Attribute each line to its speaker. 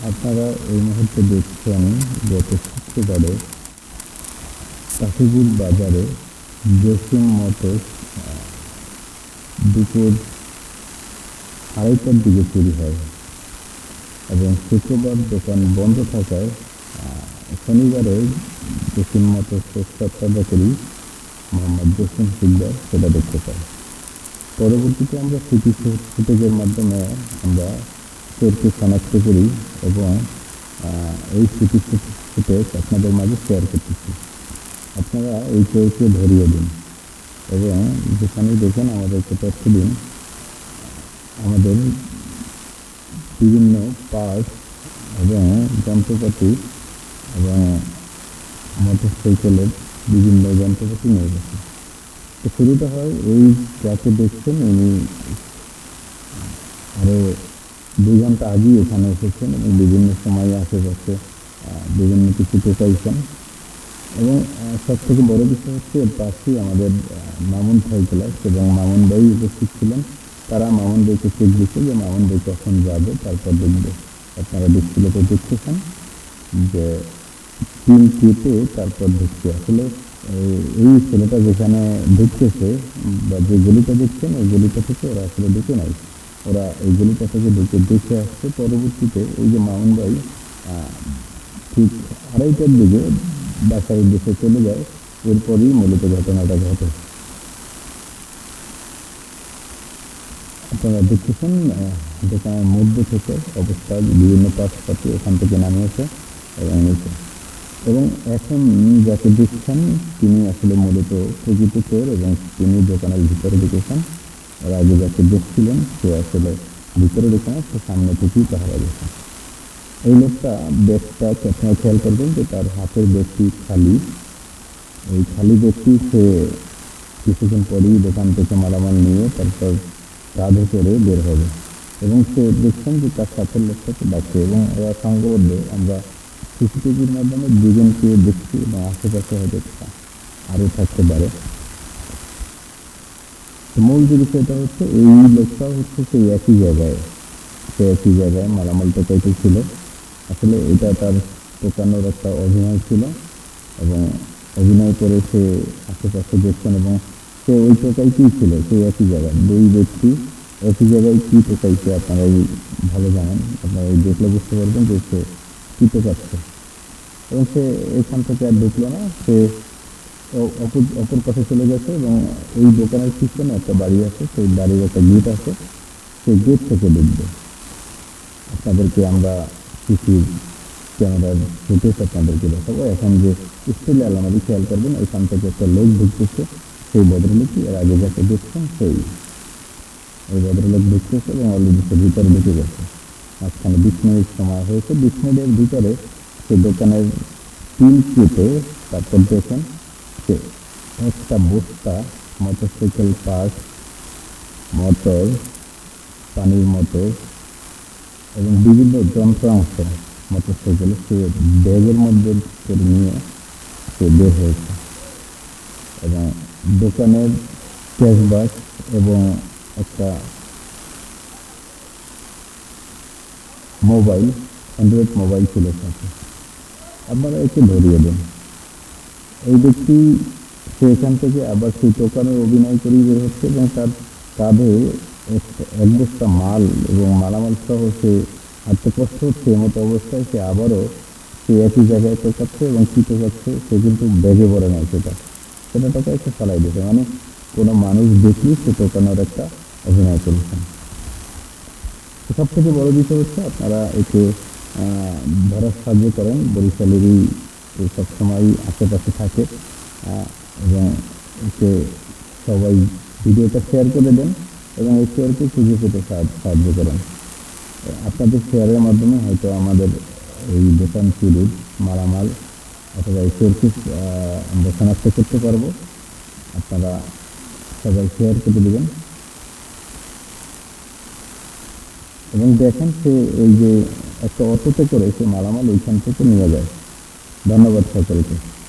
Speaker 1: আপনারা এই মুহূর্তে দেখছেন গত শুক্রবারে কাশীপুর বাজারে জসিম মোটরস দুপুর আড়াইটার দিকে চুরি হয় এবং শুক্রবার দোকান বন্ধ থাকায় শনিবারে জসিম মোটরসের সত্তাধারী মোহাম্মদ জসিম সিকদার সেটা দেখতে পাই পরবর্তীতে আমরা সিটি ফুটেজের মাধ্যমে আমরা চোরকে শনাক্ত করি এবং এই ফুটেজ আপনাদের মাঝে শেয়ার করতেছি। আপনারা এই চোরকে ধরিয়ে দিন এবং যেখানে দেখেন আমাদেরকে তথ্য দিন, আমাদের বিভিন্ন পার্ট এবং যন্ত্রপাতি এবং মোটর সাইকেলের বিভিন্ন যন্ত্রপাতি নিয়ে গেছে। তো শুরুটা হয় এই যাকে দেখছেন, উনি আরও দুই ঘণ্টা আগেই এখানে এসেছেন এবং বিভিন্ন সময়ে আশেপাশে বিভিন্ন কিছু টোকাইছেন এবং সব থেকে বড় বিষয় হচ্ছে এর পাশেই আমাদের মামুন ভাই ক্লাস এবং মামুন ভাই উপস্থিত ছিলেন। তারা মামুন ভাইকে চেক দিচ্ছে যে মামুন ভাই কখন যাবে, তারপর দেখবে। আপনারা ডিসপ্লেতে দেখতেছেন যে তিন কেটে তারপর ঢুকছে আসলে, এই ছেলেটা যেখানে ঢুকতেছে বা যে গলিটা দেখছেন ওই গলিটা থেকে ওরা আসলে ঢুকে নাই ওরা এই গলিটা থেকে দেখে আসছে। পরবর্তীতে এই যে মামুন ভাই ঠিক আড়াইটার দিকে বাসার উদ্দেশ্যে চলে যায়। এরপরই মূলত ঘটনাটা ঘটে। আপনারা দেখতেছেন দোকানের মধ্যে থেকে অবস্থা বিভিন্ন পাশপাতি ওখান থেকে নামিয়েছে এবং নিচে এবং এখন যাকে দেখছেন, তিনি আসলে মূলত প্রকৃত চোর এবং তিনি দোকানের ভিতরে ঢুকেছেন। আগে যাকে দেখছিলেন, সে আসলে ভিতরে ঢুকে না সে সামনে থেকেই পাহারা গেছে এই লোকটা ব্যাগটা আপনারা খেয়াল করবেন যে তার হাতের ব্যাগটি খালি? এই খালি ব্যাগটি সে কিছুক্ষণ পরেই দোকান থেকে মালামাল নিয়ে তারপর কাঁধে করে বের হবে। এবং সে দেখছেন যে তার সাথের লোকটাকে ডাকছে এবং ওরা সঙ্গবদ্ধ। আমরা সিসিটিভির মাধ্যমে দুজনকে দেখছি, এবং আশেপাশে হয়তো আরও থাকতে পারে। তো মূল যে বিষয়টা হচ্ছে, এই লোকটা হচ্ছে সেই একই জায়গায়। সে একই জায়গায় মালামাল টোকাইতে ছিল। আসলে এটা তার টোকানোর একটা অভিনয় ছিল এবং অভিনয় করে সে আশেপাশে দেখছেন এবং সে ওই টোকাইতেই ছিল, সেই একই জায়গায়। দুই ব্যক্তি একই জায়গায় কী টোকাইছে আপনারাই ভালো জানেন, আপনারা দেখলে বুঝতে পারবেন যে সে কী টোকাচ্ছে এবং সে এখান থেকে আর ঢুকলো না, সে অপর অপর পাশে চলে গেছে এবং ওই দোকানের পিছনে একটা বাড়ি আছে, সেই বাড়ির একটা গেট আছে, সেই গেট থেকে ঢুকবে আপনাদেরকে আমরা সিসি ক্যামেরার ফুটেজ আপনাদেরকে দেখাবো। এখন যে স্টিল আলামারি খেয়াল করবেন, এখান থেকে একটা লোক ঢুকতেছে, সেই ভদ্রলোকই এর আগে যাকে দেখছেন সেই, এই ভদ্রলোক ঢুকতেছে এবং অলরেডি সে ভিতরে ঢুকে গেছে। মাঝখানে বিশ মিনিট সময় হয়েছে। বিশ মিনিটের ভিতরে সেই দোকানের তিন কেটে তারপর দেখেন যে একটা বস্তা মোটরসাইকেল পার্ট মোটর, পানির মোটর এবং বিভিন্ন যন্ত্রাংশ মোটরসাইকেলে সে ব্যাগের মধ্যে করে নিয়ে সে বের হয়েছে। এবং দোকানের ক্যাশবাক এবং একটা মোবাইল, অ্যান্ড্রয়েড মোবাইল ছিল সাথে আপনারা একে ধরিয়ে দেন। এই ব্যক্তি সে এখান থেকে আবার সেই দোকানের অভিনয় করেই বের হচ্ছে এবং তার কাঁধে এক- বস্তা মাল এবং মালামাল সহ সে আত্মকষ্ট কষ্ট হচ্ছে এমতো অবস্থায় সে আবারও সে একই জায়গায় টোকাচ্ছে এবং কী টোকাচ্ছে সে কিন্তু ব্যাগে ভরে নেয় সেটা সেটা টাকা একটু চালাই দিতে মানে কোনো মানুষ দেখলেই সে টোকানোর একটা অভিনয় করেছেন সব থেকে বড় বিষয় হচ্ছে, আপনারা একে ধরার সাহায্য করেন বরিশালেরই এ সবসময় আশেপাশে থাকে। এবং একে সবাই ভিডিওটা শেয়ার করে দেন এবং এই শেয়ারকে খুঁজে পেতে সাহায্য করেন। আপনাদের শেয়ারের মাধ্যমে হয়তো আমাদের এই দোকান চুরির মালামাল অথবা এই শেয়ারকে আমরা শনাক্ত করতে পারব। আপনারা সবাই শেয়ার করে দেবেন। এবং দেখেন সে এই যে একটা অটোতে করে সে মালামাল ওইখান থেকে নিয়ে যায়। ধন্যবাদ সকলকে।